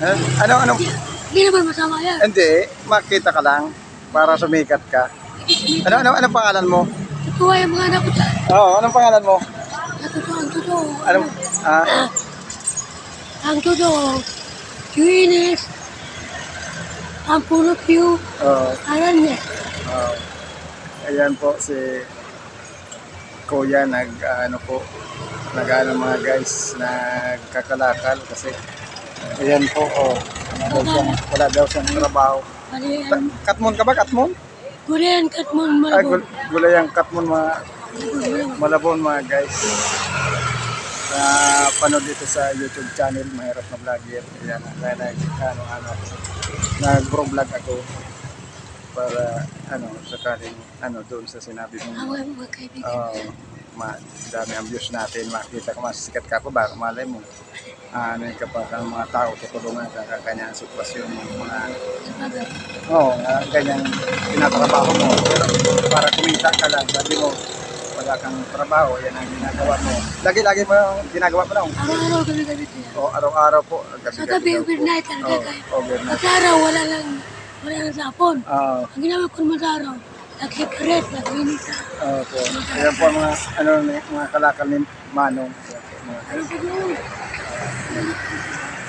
Ha? Ano, ano? Hindi naman masama yan. Hindi, makita ka lang para sumikat ka. Ano, ano, ano pangalan mo? Totoo yung mga anak ko dyan. Oo, anong pangalan mo? Totoo, ang totoo. Anong, ah, Ang totoo. Kiwinis. Ang puno piyo. oo, Alam niya. oo. ayan po si Kuya nag ano po nag ano mga guys nagkakalakal kasi ayan po oh. Wala daw siyang, wala daw siyang trabaho. Ta- ang katmon ka ba katmon? Korean katmon Ay, malabo. gul gulay ang katmon mga malabon mga guys. Na panood dito sa YouTube channel mahirap na vlogger. Yan na nag ano ano nag vlog ako para ano sakaling ano doon sa sinabi mo. Away mga kaibigan. Ma dami ang views natin makita ko masisikat ka po baka malay mo ano yung kapag ang mga tao tutulungan ka sa kanyang sitwasyon yung mga. Oo, oh, ganyang tinatrabaho mo. Pero para kumita ka lang, sabi mo, wala kang trabaho, yan ang ginagawa mo. Lagi-lagi mo yung ginagawa mo lang. Araw-araw kami gabi ito yan. O araw-araw po. Gabi, Sa gabi, overnight talaga Oo, kayo. overnight. Pag araw, wala lang, wala lang sapon. Oo, Ang ginagawa ko naman sa araw, nagsigaret, nagminita. oo po. Ayan po ang mga, ano, mga kalakal ni Manong. Ano pa yun?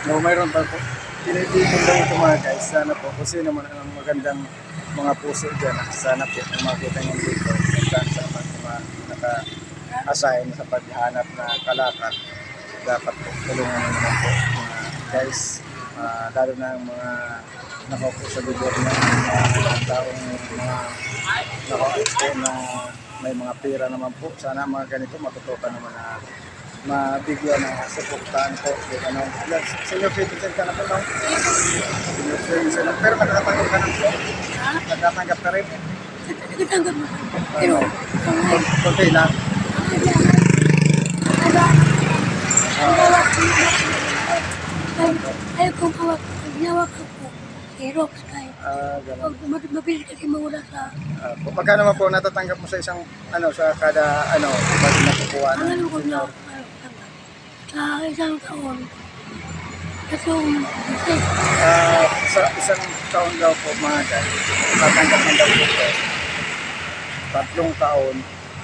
No, mayroon pa po. Tinitipon daw ito mga guys. Sana po, kung sino man ang magandang mga puso dyan, sana po kung makita niyo dito, saan sa mga naka-assign sa paghahanap na kalakal, dapat po tulungan naman po mga guys, ah, lalo na ang mga nakaupo sa gobyerno, mga taong mga nakaupo na may mga pera naman po. Sana mga ganito matutukan naman na mabigyan ng suportahan po. Yung ano, yan, senior citizen ka na po, no? Senior citizen na. Pero nakakatanggap ka ng po. Nagtatanggap ka rin. Nagtanggap mo. Pero, Konti lang. Ano? Ayaw kong hawak. Hawak ko po, Xerox kahit. Ah, ganun. Mab- mabilis kasi mawala sa... Ah, kung magkano man po natatanggap mo sa isang, ano, sa kada, ano, pag nakukuha Ang ng alam ko na senior? ano, tanggap. Sa isang taon. Kasi yung... Kasi, Ah, sa isang taon daw po mga guys, tatanggap ng daw po po. Tatlong taon.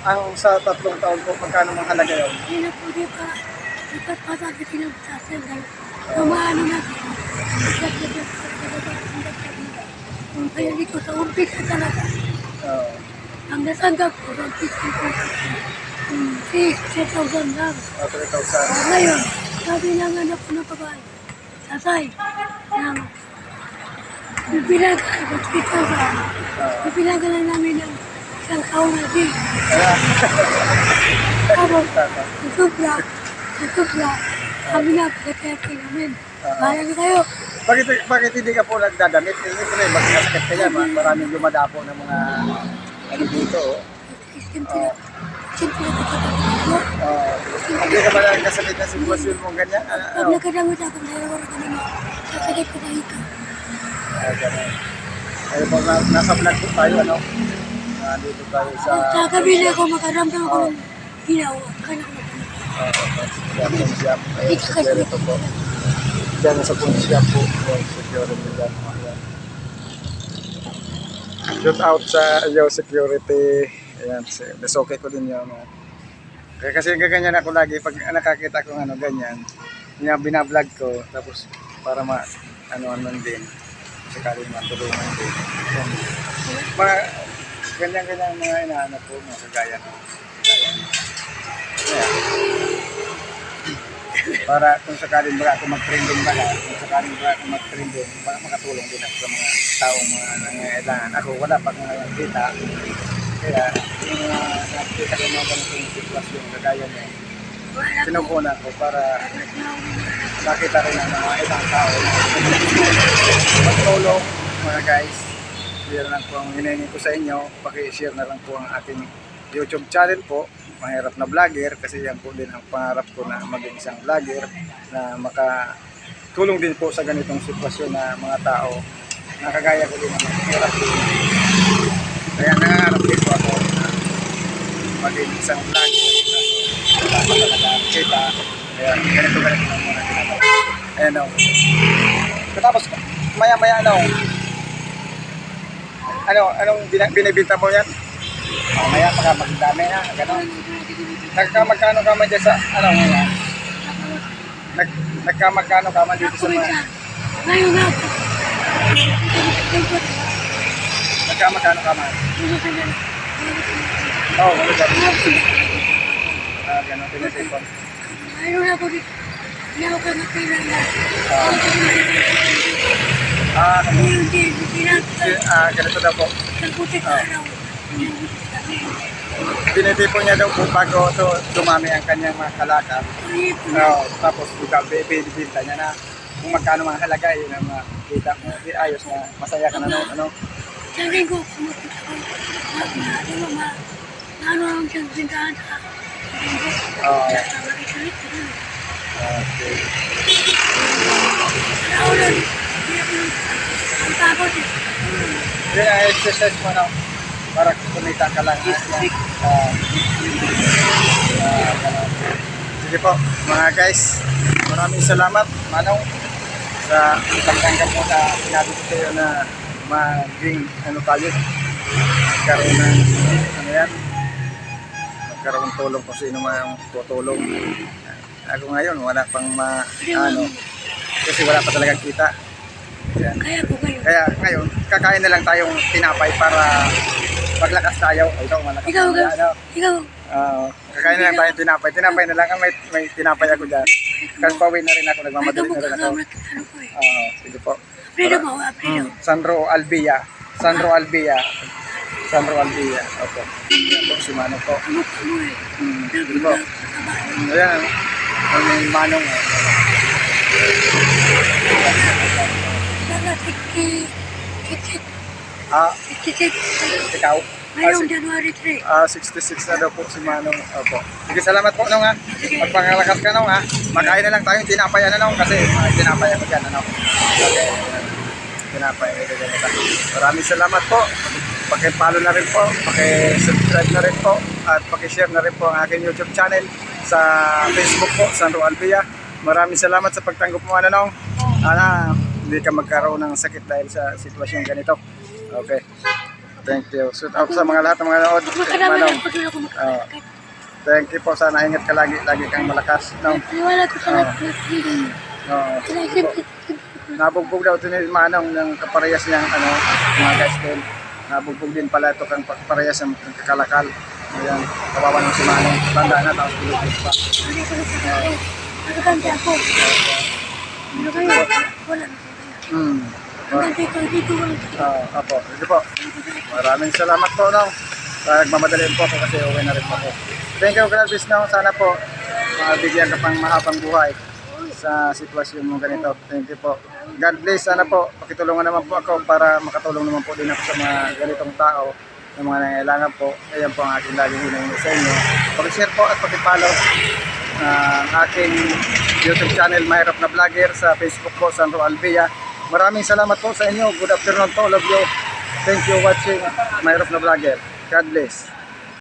Ang sa tatlong taon po, magkano mang halaga yun? hindi na po di pa... Dapat pa sa akin ng sasal. Tumaano natin. Kung kaya dito sa umpisa talaga. Ah, Ang natanggap ko, ang piskin ko, um, 6,000 lang. ah, 3,000. Ah, Ngayon, sabi ng anak ko na babae, tatay, ng bibilang ka, mag-3,000. Ah, Bibilang ka lang namin ng isang taon na din. Tapos, nagtupla, nagtupla, sabi na, pagkatiyaki namin. Bahala na kayo. Bakit, bakit hindi ka po nagdadamit? Eh, Siyempre, magkasakit ka yan. ma- Maraming lumadapo ng mga ano dito. oh. Siyempre, siyempre, nagkakataon ko. Ah, hindi ka ba nagkasakit na sitwasyon mo ganyan? Ah, Pag ano? nagkadamit ako, dalawa ka naman, sasakit ko na ikaw. Ah, ganun. Ayun po, na- nasa vlog po tayo, ano? Nandito tayo sa... Sa kabila ko, makaramdam ako ng ginawa. Kaya ko Sa Punjab. Ayun, security po. Diyan sa Punjab po. Ayun, security dyan. Ayan. Shoot out sa iyo security. Ayan, okay ko din yun. Kaya kasi gaganyan ako lagi pag nakakita ko ano ganyan. Niya binablog ko tapos para ma ano ano din sakaling matulungan din. Ayan. Mga ganyan-ganyan mga inaanap ko mga kagaya. Kagaya no. Para kung sakaling ba ako mag-trending ba kung sakaling ba ako mag-trending, baka makatulong din ako sa mga taong mga nangangailangan. Ako wala pa ngayon kita. Kaya, yung nakikita ko mga ganitong sitwasyon, kagaya niya, Wala ko. para makita rin ang mga ibang tao magtulong mga guys. Yan lang po ang hinahingi ko sa inyo. Paki-share na lang po ang ating YouTube channel po. Mahirap na vlogger kasi yan po din ang pangarap ko na maging isang vlogger na makatulong din po sa ganitong sitwasyon na mga tao na kagaya ko din naman. Hirap din. Kaya nangangarap din po ako na maging isang vlogger na wala pa talaga kita. Kaya ganito ganito lang muna ginagawa. Ayan o. Tapos, maya-maya, ano, ano, anong binibinta mo yan? Oh, maya, pagka magdami na, gano'n. Nagkamagkano ka man dyan sa, ano, ngayon? Nag, nagkamagkano ka man dito sa mga, Ngayon nga po. nagkamagkano ka man? Oo, oh, wala dyan. Ah, gano'n, tinitipon. Ngayon nga po dito. Hindi ako ka mapilan na. Ah, na. ah, ganito daw po. Nagputik ka raw. Tinitipon niya daw po bago to, dumami ang kanyang mga kalakal. Oo, tapos buka, binibinta niya na kung magkano mga halaga, yun ang makita mo. Di ayos na, masaya ka na no, ano. Sabi ko, kumupunta ko. Ano mo, ma? Ano ang siyang tindahan sa Oo. Ka na. Okay. Ano ang pagod eh. Ang exercise mo no, para kumita ka lang. Ah, ah, ganun. Sige po, mga guys, maraming salamat, Manong, sa pagtanggap mo na sinabi ko sa'yo na maging ano tayo, magkaroon ng ano yan, magkaroon ng tulong kung sino man tutulong. Ako ngayon, wala pang ma, ano, kasi wala pa talagang kita. Yan. Kaya po kayo. Kaya ngayon, kakain na lang tayong tinapay para paglakas tayo. O, ikaw, malakas Ikaw, ka. ikaw. Ano, Ikaw, ah, kakain na lang tayong tinapay. Tinapay na lang. May, may tinapay ako dyan. Kasi pauwi na rin ako. ay Nagmamadali na rin ako. ano. Oo, sige po. Freedom mo. Hmm, Sandro Albia. Sandro Albia. Sandro Albia. Opo. Yan po, si Manong po. Kamukha mo eh. Hmm, sige Sabi po. Ayan. Ang Manong. eh. Ah, ikaw. Ah, Ngayong si- January 3. Ah, 66 na daw po si Manong. Opo. Sige, salamat po nung ha. Magpangalakas ka nung ha. Makain na lang tayong tinapay ano nung kasi tinapay ako dyan ano. Okay. Tinapay. Maraming salamat po. Paki-follow na rin po, paki-subscribe na rin po at paki-share na rin po ang aking YouTube channel sa Facebook po, Sandro Albia. Maraming salamat sa pagtanggap mo ano nung. Ana, hindi ka magkaroon ng sakit dahil sa sitwasyon ganito. Okay. Thank you. Shout out sa mga lahat ng mga nanood. Manong. makakakit. Thank you po. Sana ingat ka lagi. Lagi kang malakas. No? Paniwala ko sa Ah. No. Kailangan ko. Nabugbog daw ito ni Manong ng kaparehas niyang ano, mga guys din. Nabugbog din pala ito kang parehas ng kakalakal. Ayan. Kawawa ng si Manong. Tanda na tapos tulog pa. Ko. Nakakanta ako. Wala na. Hmm. Hanggang dito, dito lang. Ah, apo. Sige po. Maraming salamat po, no. Uh, nagmamadali po ako kasi uwi na rin po ako. Thank you, Gravis, no. Sana po mabigyan ka pang mahabang buhay sa sitwasyon mo ganito. Thank you po. God bless. Sana po, pakitulungan naman po ako para makatulong naman po din ako sa mga ganitong tao na mga nangailangan po. Ayan po ang aking laging hinahingi sa inyo. Pakishare po at pakipollow ang aking YouTube channel, Mahirap na Vlogger, sa Facebook po, Sandro Alvia. Maraming salamat po sa inyo. Good afternoon to of you. Thank you watching Mahirap na Vlogger. God bless.